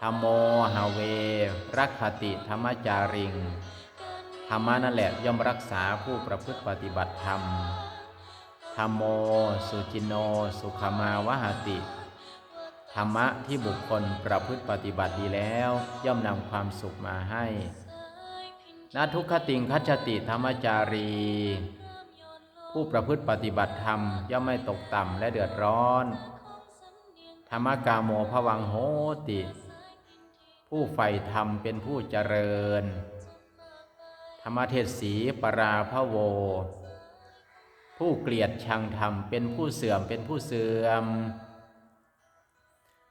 ธรรมโมหเว รักขติธรรมจาริง ธรรมะนั่นแหละย่อมรักษาผู้ประพฤติปฏิบัติธรรม ธรรมโม สุจินโน สุขมาวหติ ธรรมะที่บุคคลประพฤติปฏิบัติดีแล้ว ย่อมนำความสุขมาให้นาทุกขติงคัจติธรรมจารี ผู้ประพฤติปฏิบัติธรรม ย่อมไม่ตกต่ำและเดือดร้อน ธรรมกาโมภวังโหติ ผู้ใฝ่ธรรมเป็นผู้เจริญ ธรรมเทศสีปราพะโว ผู้เกลียดชังธรรมเป็นผู้เสื่อมเป็นผู้เสื่อม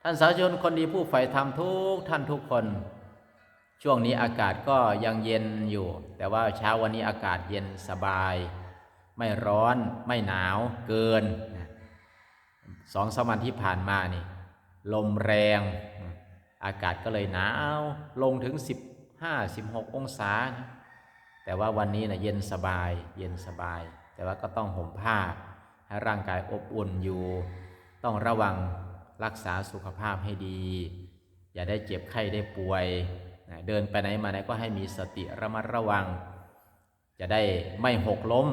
ท่านสาธุชนคนดีผู้ใฝ่ธรรมทุกท่านทุกคน ช่วงนี้อากาศก็ยังเย็นอยู่ แต่ว่าเช้าวันนี้อากาศเย็นสบาย ไม่ร้อนไม่หนาวเกินสองสามวันที่ผ่านมานี่ ลมแรง อากาศก็เลยหนาวลงถึง 15-16 องศา แต่ว่าวันนี้นะเย็นสบายเย็นสบาย แต่ว่าก็ต้องห่มผ้าให้ร่างกายอบอุ่นอยู่ ต้องระวังรักษาสุขภาพให้ดี อย่าได้เจ็บไข้ได้ป่วย เดินไปไหนมาไหนก็ให้มีสติระมัดระวัง จะได้ไม่หกล้ม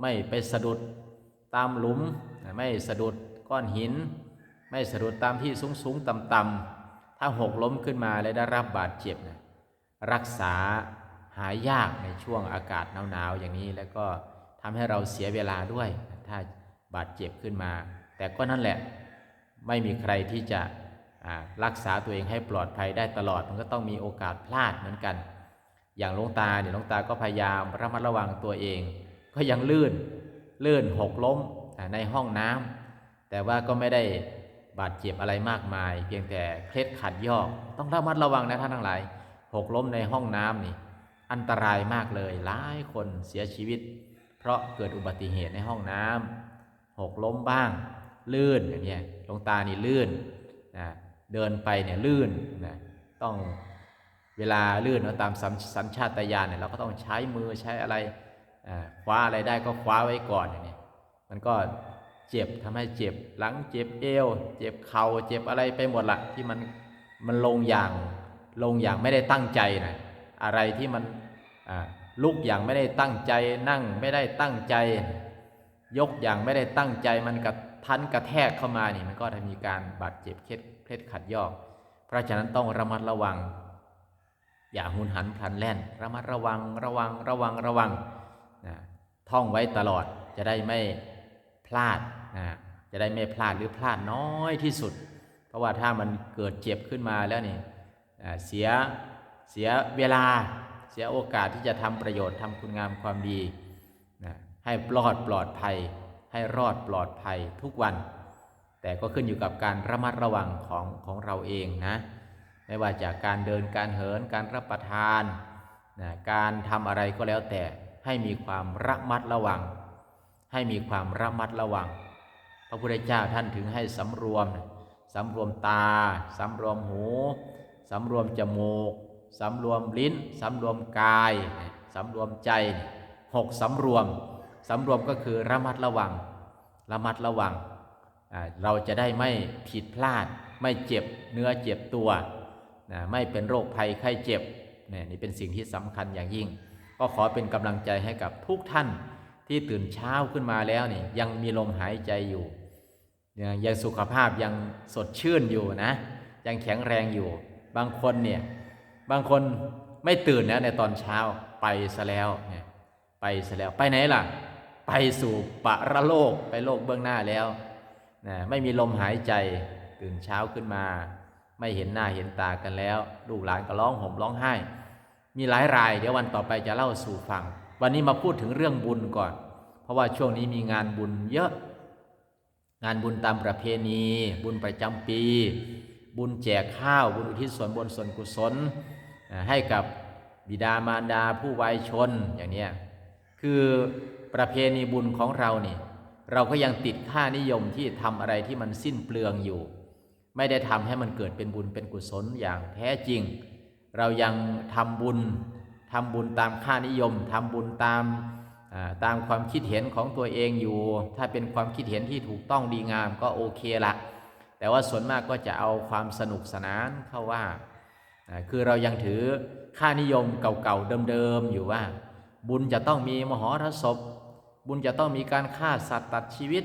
ไม่ไปสะดุดตามหลุม ไม่สะดุดก้อนหิน ไม่สะดุดตามที่สูงสูงต่ำต่ำๆ ถ้าหกล้มขึ้นมาและได้รับบาดเจ็บนะรักษาหายยากในช่วงอากาศหนาวๆอย่างนี้แล้วก็ทำให้เราเสียเวลาด้วย ถ้าบาดเจ็บขึ้นมา แต่ก็นั่นแหละไม่มีใครที่จะรักษาตัวเองให้ปลอดภัยได้ตลอด มันก็ต้องมีโอกาสพลาดเหมือนกัน อย่างลงตาเนี่ยลงตาก็พยายามระมัดระวังตัวเอง ก็ยังลื่นลื่นหกล้มในห้องน้ำแต่ว่าก็ไม่ได้ บาดเจ็บอะไรมากมาย เพียงแต่เคล็ดขัดยอก ต้องระมัดระวังนะท่านทั้งหลายหกล้มในห้องน้ำนี่ อันตรายมากเลยหลายคนเสียชีวิต เพราะเกิดอุบัติเหตุในห้องน้ำหกล้มบ้าง ลื่นอย่างเงี้ยลงตานี่ลื่นนะเดินไปเนี่ยลื่นนะต้องเวลาลื่นเนาะตามสัญชาตญาณเนี่ยเราก็ต้องใช้มือใช้อะไรคว้าอะไรได้ก็คว้าไว้ก่อนอย่างนี้มันก็ เจ็บทำให้เจ็บหลังเจ็บเอว เจ็บเข่าเจ็บอะไรไปหมดละที่มันมันลงอย่างลงอย่างไม่ได้ตั้งใจนะอะไรที่มันลุกอย่างไม่ได้ตั้งใจนั่งไม่ได้ตั้งใจ ยกอย่างไม่ได้ตั้งใจมันกระทันกระแทกเข้ามานี่มันก็จะมีการบาดเจ็บเคล็ดเคล็ดขัดยอก เพราะฉะนั้นต้องระมัดระวัง อย่าหุนหันพลันแล่น ระมัดระวังระวังระวังระวังนะท่องไว้ตลอดจะได้ไม่พลาด จะได้ไม่พลาดหรือพลาดน้อยที่สุด เพราะว่าถ้ามันเกิดเจ็บขึ้นมาแล้วนี่เสียเสียเวลาเสียโอกาสที่จะทำประโยชน์ทำคุณงามความดีนะให้ปลอดปลอดภัย ให้รอดปลอดภัยทุกวัน แต่ก็ขึ้นอยู่กับการระมัดระวังของของเราเองนะ ไม่ว่าจากการเดินการเหินการรับประทานนะการทำอะไรก็แล้วแต่ให้มีความระมัดระวัง ให้มีความระมัดระวัง พระพุทธเจ้าท่านถึงให้สำรวมนะสำรวมตาสำรวมหูสำรวมจมูกสำรวมลิ้นสำรวมกายนะสำรวมใจหกสำรวมสำรวมก็คือระมัดระวัง ระมัดระวัง เราจะได้ไม่ผิดพลาด ไม่เจ็บเนื้อเจ็บตัว ไม่เป็นโรคภัยไข้เจ็บนี่นี่เป็นสิ่งที่สำคัญอย่างยิ่ง ก็ขอเป็นกำลังใจให้กับทุกท่านที่ตื่นเช้าขึ้นมาแล้วนี่ยังมีลมหายใจอยู่ ยังยังสุขภาพยังสดชื่นอยู่นะ ยังแข็งแรงอยู่ บางคนเนี่ย บางคนไม่ตื่นนะในตอนเช้าไปซะแล้วเนี่ยไปซะแล้วไปไหนล่ะ ไปสู่ปะรโลกไปโลกเบื้องหน้าแล้วนะไม่มีลมหายใจตื่นเช้าขึ้นมา ไม่เห็นหน้าเห็นตากันแล้ว ลูกหลานก็ร้องห่มร้องไห้ มีหลายรายเดี๋ยววันต่อไปจะเล่าสู่ฟัง วันนี้มาพูดถึงเรื่องบุญก่อน เพราะว่าช่วงนี้มีงานบุญเยอะ งานบุญตามประเพณี บุญประจำปี บุญแจกข้าว บุญอุทิศส่วนบุญส่วนกุศล ให้กับบิดามารดาผู้วัยชนอย่างนี้คือประเพณีบุญของเรานี่เราก็ยังติดค่านิยมที่ทำอะไรที่มันสิ้นเปลืองอยู่ ไม่ได้ทำให้มันเกิดเป็นบุญเป็นกุศลอย่างแท้จริง เรายังทำบุญทำบุญตามค่านิยมทำบุญตาม ตามความคิดเห็นของตัวเองอยู่ ถ้าเป็นความคิดเห็นที่ถูกต้องดีงามก็โอเคละแต่ว่าส่วนมากก็จะเอาความสนุกสนานเข้าว่า คือเรายังถือค่านิยมเก่าๆเดิมๆอยู่ว่า บุญจะต้องมีมหรสพ บุญจะต้องมีการฆ่าสัตว์ตัดชีวิต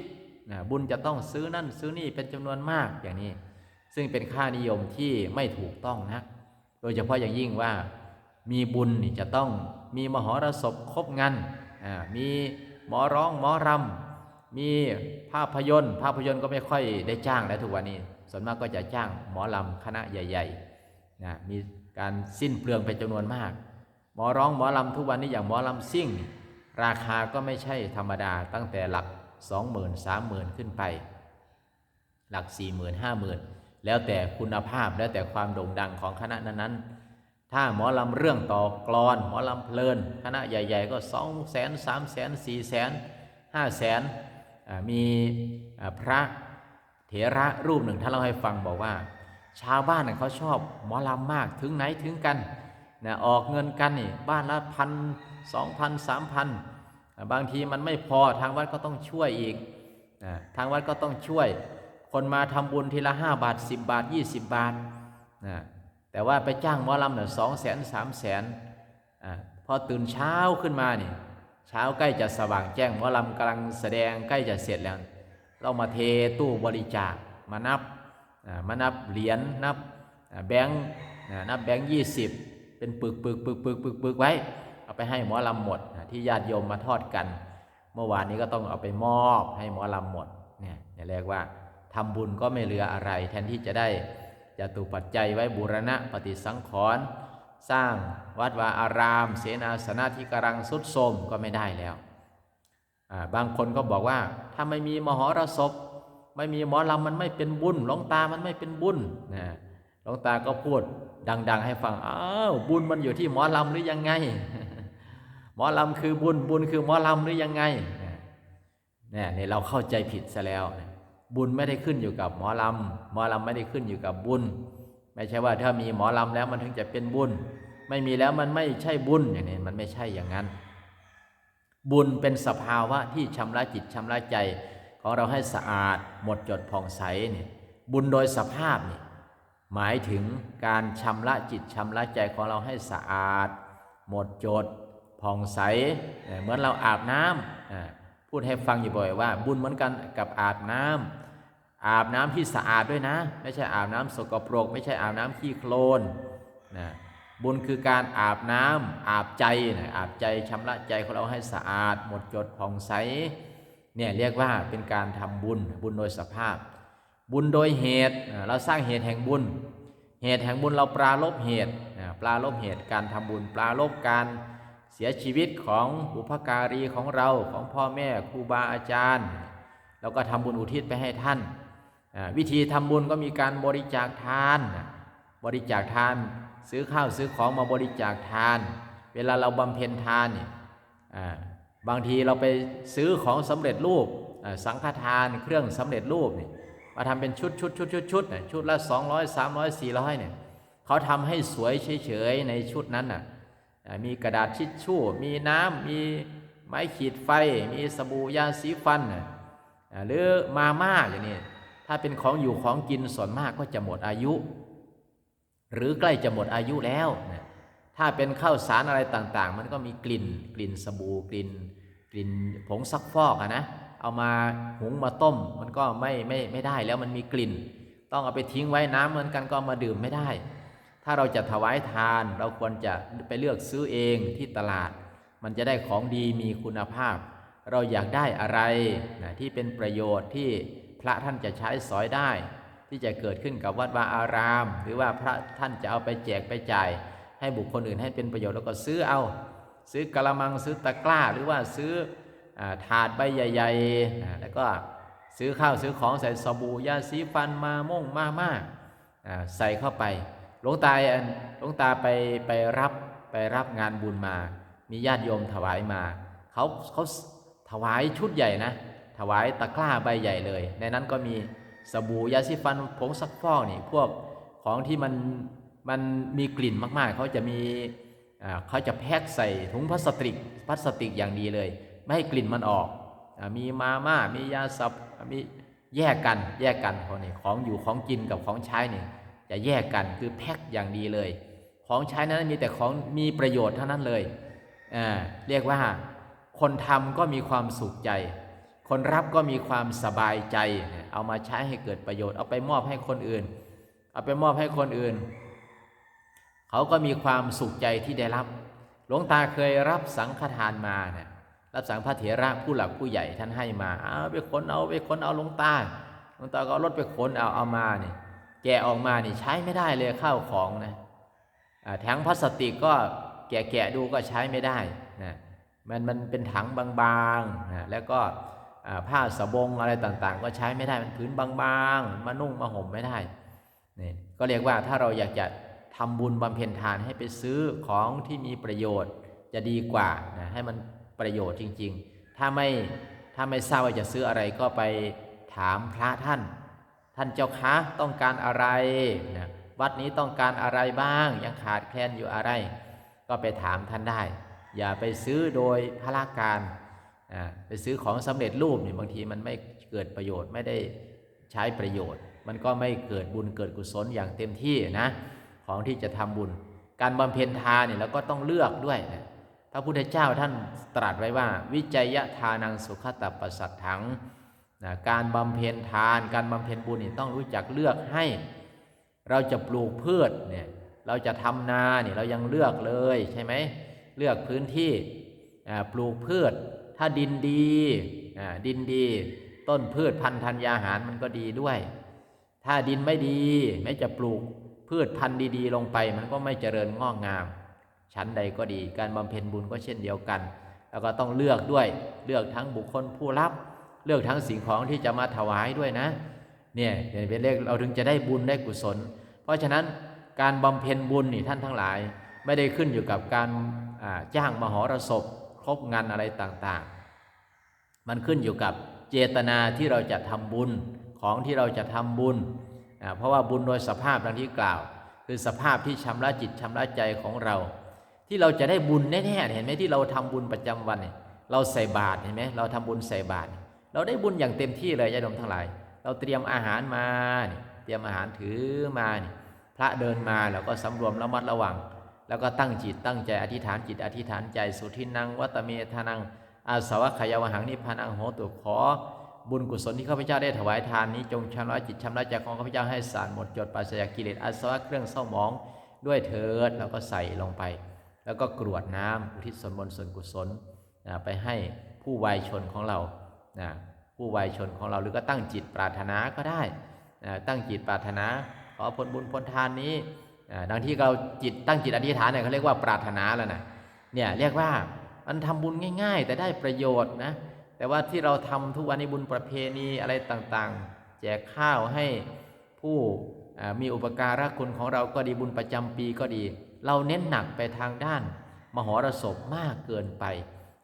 นะบุญจะต้องซื้อนั่นซื้อนี่เป็นจำนวนมากอย่างนี้ ซึ่งเป็นค่านิยมที่ไม่ถูกต้องนักโดยเฉพาะอย่างยิ่งว่า มีบุญนี่จะต้องมีมหรสพครบงานอ่า มีหมอร้องหมอรำมีภาพยนตร์ ภาพยนตร์ก็ไม่ค่อยได้จ้างแล้วทุกวันนี้ ส่วนมากก็จะจ้างหมอลำคณะใหญ่ๆนะมีการสิ้นเปลืองเป็นจำนวนมาก หมอร้องหมอลำทุกวันนี้อย่างหมอลำซิ่ง ราคาก็ไม่ใช่ธรรมดาตั้งแต่หลัก 20,000 30,000 ขึ้นไป หลัก 40,000 50,000 แล้วแต่คุณภาพแล้วแต่ความโด่งดังของคณะนั้นๆ ถ้าหมอลำเรื่องต่อกลอน หมอลำเพลินคณะใหญ่ ๆ ก็2 0 0 0 0 0 3 0 0 0 0 4 0 0 0 0 5 0 0 0 0มีอ่าพระเถระรูปหนึ่งท่านเล่าให้ฟังบอกว่า ชาวบ้านน่ะเขาชอบหมอลำมากถึงไหนถึงกันนะออกเงินกันนี่บ้านละพันสองพันสามพันบางทีมันไม่พอทางวัดก็ต้องช่วยอีกนะทางวัดก็ต้องช่วย คนมาทำบุญทีละห้าบาทสิบบาทยี่สิบบาทนะ แต่ว่าไปจ้างหมอลำเนี่ยสองแสนสามแสนอ่าพอตื่นเช้าขึ้นมาเนี่ยเช้าใกล้จะสว่างแจ้งหมอลำกำลังแสดงใกล้จะเสร็จแล้ว เรามาเทตู้บริจาคมานับมานับเหรียญนับแบงค์นับแบงค์ยี่สิบเป็นปึกปึกปึกปึกปึกปึกไว้ เอาไปให้หมอลำหมดที่ญาติโยมมาทอดกัน เมื่อวานนี้ก็ต้องเอาไปมอบให้หมอลำหมดเนี่ยเรียกว่าทำบุญก็ไม่เหลืออะไร แทนที่จะได้ จตุปัจจัยไว้บูรณะปฏิสังขรณ์สร้างวัดวาอาราม เสนาสนะที่กำลังสุดโทมก็ไม่ได้แล้วบางคนก็บอกว่าถ้าไม่มีมหรสพ ไม่มีหมอลำมันไม่เป็นบุญหลวงตามันไม่เป็นบุญนะหลวงตาก็พูดดัง ๆ ให้ฟังอ้าวบุญมันอยู่ที่หมอลำหรือยังไง หมอลำคือบุญบุญคือหมอลำหรือยังไงเนี่ยเนี่ยเราเข้าใจผิดซะแล้วนะ บุญไม่ได้ขึ้นอยู่กับหมอลำหมอลำไม่ได้ขึ้นอยู่กับบุญ ไม่ใช่ว่าถ้ามีหมอลำแล้วมันถึงจะเป็นบุญ ไม่มีแล้วมันไม่ใช่บุญอย่างนี้มันไม่ใช่อย่างนั้น บุญเป็นสภาวะที่ชำระจิตชำระใจ ของเราให้สะอาด หมดจดผ่องใสเนี่ยบุญโดยสภาพนี่หมายถึงการชำระจิตชำระใจของเราให้สะอาด หมดจดผ่องใสเอ่เหมือนเราอาบน้ำพูดให้ฟังอยู่บ่อยว่า บุญเหมือนกันกับอาบน้ำ อาบน้ำที่สะอาดด้วยนะ ไม่ใช่อาบน้ำสกปรก ไม่ใช่อาบน้ำขี้โคลนนะบุญคือการอาบน้ำอาบใจนะอาบใจชำระใจของเราให้สะอาด หมดจดผ่องใสเนี่ยเรียกว่าเป็นการทำบุญบุญโดยสภาพ บุญโดยเหตุเราสร้างเหตุแห่งบุญ เหตุแห่งบุญเราปราลบเหตุอ่าปราลบเหตุการทำบุญ ปราลบการเสียชีวิตของบุพการีของเราของพ่อแม่ครูบาอาจารย์เราก็ทำบุญอุทิศไปให้ท่าน วิธีทำบุญก็มีการบริจาคทาน บริจาคทาน ซื้อข้าวซื้อของมาบริจาคทาน เวลาเราบำเพ็ญทานเนี่ยบางทีเราไปซื้อของสำเร็จรูปสังฆทานเครื่องสำเร็จรูปเนี่ยมาทำเป็นชุดชุดชุดชุดชุดเนี่ยชุดละ200 300 400เนี่ยเขาทำให้สวยเฉยๆในชุดนั้นน่ะมีกระดาษชิชชู่ มีน้ำมีไม้ขีดไฟ มีสบู่ยาสีฟันหรือมาม่าอย่างนี้ ถ้าเป็นของอยู่ของกินส่วนมากก็จะหมดอายุ หรือใกล้จะหมดอายุแล้วนะถ้าเป็นข้าวสารอะไรต่างๆ มันก็มีกลิ่น กลิ่นสบู่กลิ่น กลิ่นผงซักฟอกอะนะเอามาหุงมาต้ม มันก็ไม่ไม่ไม่ได้แล้วมันมีกลิ่น ต้องเอาไปทิ้งไว้น้ำเหมือนกันก็มาดื่มไม่ได้ ถ้าเราจะถวายทาน เราควรจะไปเลือกซื้อเองที่ตลาด มันจะได้ของดีมีคุณภาพ เราอยากได้อะไรนะที่เป็นประโยชน์ที่ พระท่านจะใช้สอยได้ ที่จะเกิดขึ้นกับวัดวาอาราม หรือว่าพระท่านจะเอาไปแจกไปจ่าย ให้บุคคลอื่นให้เป็นประโยชน์แล้วก็ซื้อเอา ซื้อกระมังซื้อตะกร้า หรือว่าซื้ออถาดใบใหญ่ๆแล้วก็ซื้อข้าวซื้อของใส่สบู่ยาสีฟันมาม่งมาม่าอ่าใส่เข้าไปหลวงตาอันหลวงตาไปไปรับไปรับงานบุญมา มีญาติโยมถวายมาเขาเขาถวายชุดใหญ่นะ ถวายตะกร้าใบใหญ่เลย ในนั้นก็มีสบู่ยาสีฟันผงซักฟอกนี่พวกของที่มันมันมีกลิ่นมากๆ เขาจะมีเขาจะแพ็คใส่ถุงพลาสติกพลาสติกอย่างดีเลย ไม่ให้กลิ่นมันออกอมีมาม่ามียาสับมีแยกกันแยกกันของนี่ของอยู่ของกินกับของใช้นี่จะแยกกันคือแพ็คอย่างดีเลย ของใช้นั้นมีแต่ของมีประโยชน์เท่านั้นเลยอ่าเรียกว่าคนทำก็มีความสุขใจ คนรับก็มีความสบายใจ เอามาใช้ให้เกิดประโยชน์ เอาไปมอบให้คนอื่น เอาไปมอบให้คนอื่น เขาก็มีความสุขใจที่ได้รับ หลวงตาเคยรับสังฆทานมาเนี่ยรับสังฆเถระผู้หลักผู้ใหญ่ท่านให้มา เอาไปขนเอาไปขนเอาหลวงตาหลวงตาก็เอารถไปขนเอาเอามาเนี่ยแกะออกมานี่ใช้ไม่ได้เลยข้าวของนะแถังพลาสติกก็แกะแกะดูก็ใช้ไม่ได้นะมันมันเป็นถังบางๆนะแล้วก็ ผ้าสบงอะไรต่างๆ ก็ใช้ไม่ได้มันผืนบางๆ มานุ่งมาห่มไม่ได้นี่ก็เรียกว่าถ้าเราอยากจะทำบุญบำเพ็ญทานให้ไปซื้อของที่มีประโยชน์จะดีกว่านะให้มันประโยชน์จริง ๆ ถ้าไม่ถ้าไม่ทราบว่าจะซื้ออะไรก็ไปถามพระท่าน ท่านเจ้าคะต้องการอะไรนะวัดนี้ต้องการอะไรบ้าง ยังขาดแคลนอยู่อะไร ก็ไปถามท่านได้ อย่าไปซื้อโดยพละการ ไปซื้อของสำเร็จรูปเนี่ยบางทีมันไม่เกิดประโยชน์ไม่ได้ใช้ประโยชน์ มันก็ไม่เกิดบุญเกิดกุศลอย่างเต็มที่นะของที่จะทำบุญ การบำเพ็ญทานเนี่ยเราก็ต้องเลือกด้วยนะพระพุทธเจ้าท่านตรัสไว้ว่า วิจัยทานังสุขตัปปสัตถังนะการบำเพ็ญทาน การบำเพ็ญบุญนี่ต้องรู้จักเลือกให้ เราจะปลูกพืชเนี่ยเราจะทำนาเนี่ยเรายังเลือกเลยใช่ไหมเลือกพื้นที่ปลูกพืช ถ้าดินดีอ่าดินดี ต้นพืชพันธุ์ธัญญาหารมันก็ดีด้วย ถ้าดินไม่ดีแม้จะปลูกพืชพันธุ์ดีๆ ลงไป มันก็ไม่เจริญงอกงาม ชั้นใดก็ดี การบำเพ็ญบุญก็เช่นเดียวกัน แล้วก็ต้องเลือกด้วยเลือกทั้งบุคคลผู้รับ เลือกทั้งสิ่งของที่จะมาถวายด้วยนะ เนี่ยเป็นเลขเราถึงจะได้บุญได้กุศล เพราะฉะนั้นการบำเพ็ญบุญนี่ท่านทั้งหลาย ไม่ได้ขึ้นอยู่กับการอ่าจ้างมหรสพ ครบงานอะไรต่างๆ มันขึ้นอยู่กับเจตนาที่เราจะทำบุญของที่เราจะทำบุญ เพราะว่าบุญโดยสภาพดังที่กล่าว คือสภาพที่ชำระจิตชำระใจของเรา ที่เราจะได้บุญแน่ๆเห็นไหมที่เราทำบุญประจำวันเนี่ยเราใส่บาตรเห็นไหมเราทำบุญใส่บาตรเราได้บุญอย่างเต็มที่เลยญาติโยมทั้งหลาย เราเตรียมอาหารมาเตรียมอาหารถือมาพระเดินมาเราก็สำรวมระมัดระวัง แล้วก็ตั้งจิตตั้งใจอธิษฐานจิตอธิษฐานใจสุทินังวัตเมธานังอาสวะขยาวหังนิพพานังโหตุขอ บุญกุศลที่ข้าพเจ้าได้ถวายทานนี้จงชำระจิตชำระใจของข้าพเจ้าให้สารหมดจดปราศจากกิเลสอาสวะเครื่องเศร้าหมองด้วยเถิดแล้วก็ใส่ลงไป แล้วก็กรวดน้ำอุทิศส่วนบนส่วนกุศลนะไปให้ผู้วัยชนของเรานะผู้วัยชนของเราหรือก็ตั้งจิตปรารถนาก็ได้นะตั้งจิตปรารถนาขอผลบุญผลทานนี้ ดังที่เราจิตตั้งจิตอธิษฐานเนี่ยเขาเรียกว่าปรารถนาแล้วนะเนี่ยเรียกว่ามันทำบุญง่าย ๆ แต่ได้ประโยชน์นะแต่ว่าที่เราทำทุกวันนี้บุญประเพณีอะไรต่างๆ แจกข้าวให้ผู้มีอุปการะคุณของเราก็ดีบุญประจำปีก็ดี เราเน้นหนักไปทางด้าน มหรสพมากเกินไป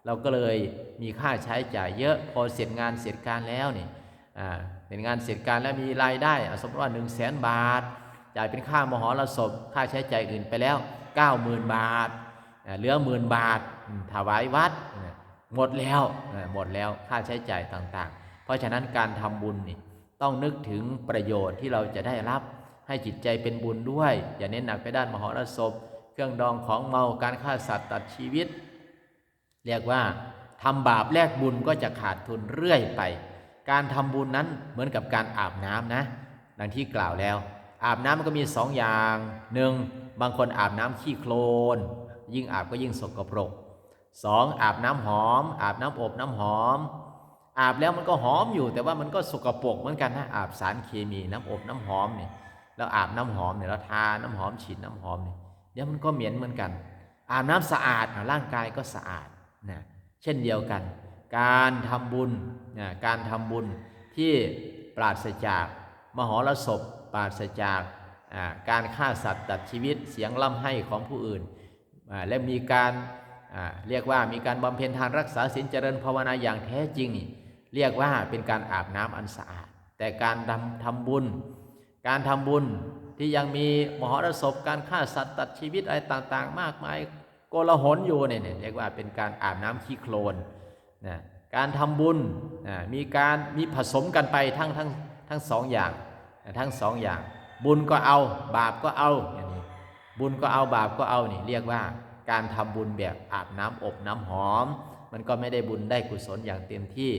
เราก็เลยมีค่าใช้จ่ายเยอะพอเสร็จงานเสร็จการแล้วนี่อ่าเป็นงานเสร็จการแล้วมีรายได้สมมติว่า1 0 0 0 0แสนบาท จ่ายเป็นค่ามหรสพค่าใช้จ่ายอื่นไปแล้ว 90,000 บาทอ่าเหลือหมื่นบาทถวายวัดหมดแล้วหมดแล้วค่าใช้จ่ายต่างๆ เพราะฉะนั้นการทำบุญนี่ต้องนึกถึงประโยชน์ที่เราจะได้รับให้จิตใจเป็นบุญด้วย อย่าเน้นหนักไปด้านมหรสพ เครื่องดองของเมาการฆ่าสัตว์ตัดชีวิต เรียกว่าทำบาปแลกบุญก็จะขาดทุนเรื่อยไป การทำบุญนั้นเหมือนกับการอาบน้ำนะ ดังที่กล่าวแล้ว อาบน้ำมันก็มีสองอย่างหนึ่งบางคนอาบน้ำขี้โคลน ยิ่งอาบก็ยิ่งสกปรกสองอาบน้ำหอม อาบน้ำอบน้ำหอม อาบแล้วมันก็หอมอยู่ แต่ว่ามันก็สกปรกเหมือนกันนะอาบสารเคมีน้ำอบน้ำหอมเนี่ยแล้วอาบน้ำหอมเนี่ยแล้วทาน้ำหอมฉีดน้ำหอมเนี่ยเดี๋ยวมันก็เหม็นเหมือนกัน อาบน้ำสะอาดร่างกายก็สะอาดนะเช่นเดียวกัน การทำบุญนะการทำบุญที่ปราศจากมหรสพ ปราศจากการฆ่าสัตว์ตัดชีวิตเสียงล่ำให้ของผู้อื่น และมีการเรียกว่ามีการบำเพ็ญทานรักษาศีลเจริญภาวนาอย่างแท้จริงนี่เรียกว่าเป็นการอาบน้ำอันสะอาด แต่การทำทำบุญ การทำบุญที่ยังมีมหรสพการฆ่าสัตว์ตัดชีวิตอะไรต่างๆ มากมายโกลาหลอยู่เนี่ยเรียกว่าเป็นการอาบน้ำขี้โคลนนะการทำบุญนะมีการมีผสมกันไปทั้งทั้งทั้งสองอย่าง ทั้งสองอย่าง บุญก็เอา บาปก็เอาอย่างนี้บุญก็เอาบาปก็เอานี่เรียกว่าการทำบุญแบบอาบน้ำอบน้ำหอม มันก็ไม่ได้บุญได้กุศลอย่างเต็มที่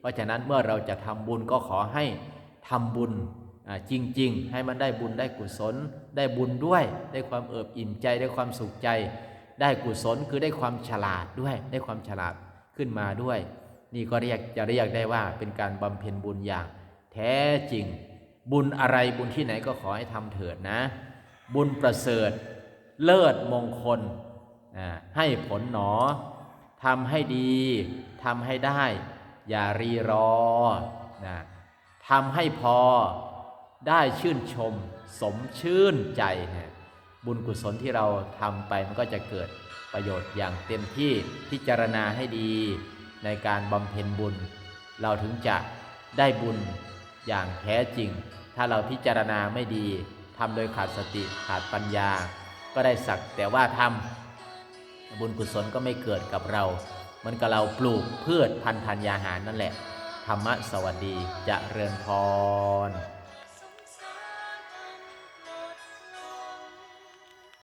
เพราะฉะนั้นเมื่อเราจะทำบุญก็ขอให้ทำบุญจริง ๆ ให้มันได้บุญได้กุศล ได้บุญด้วย ได้ความเอิบอิ่มใจได้ความสุขใจ ได้กุศลคือได้ความฉลาดด้วย ได้ความฉลาดขึ้นมาด้วย นี่ก็เรียกจะเรียกได้ว่าเป็นการบำเพ็ญบุญอย่างแท้จริง บุญอะไรบุญที่ไหนก็ขอให้ทำเถิดนะ บุญประเสริฐ เลิศมงคลให้ผลหนอทำให้ดีทำให้ได้ อย่ารีรอนะทำให้พอได้ชื่นชม สมชื่นใจนี่ยบุญกุศลที่เราทำไปมันก็จะเกิดประโยชน์อย่างเต็มที่พิจารณาให้ดี ในการบำเพ็ญบุญ เราถึงจะได้บุญอย่างแท้จริง ถ้าเราพิจารณาไม่ดีทำโดยขาดสติขาดปัญญา ก็ได้สักแต่ว่าทำบุญกุศลก็ไม่เกิดกับเรา มันกับเราปลูกพืชพันธัญญาหารนั่นแหละ ธรรมะสวัสดีจะเรือนพร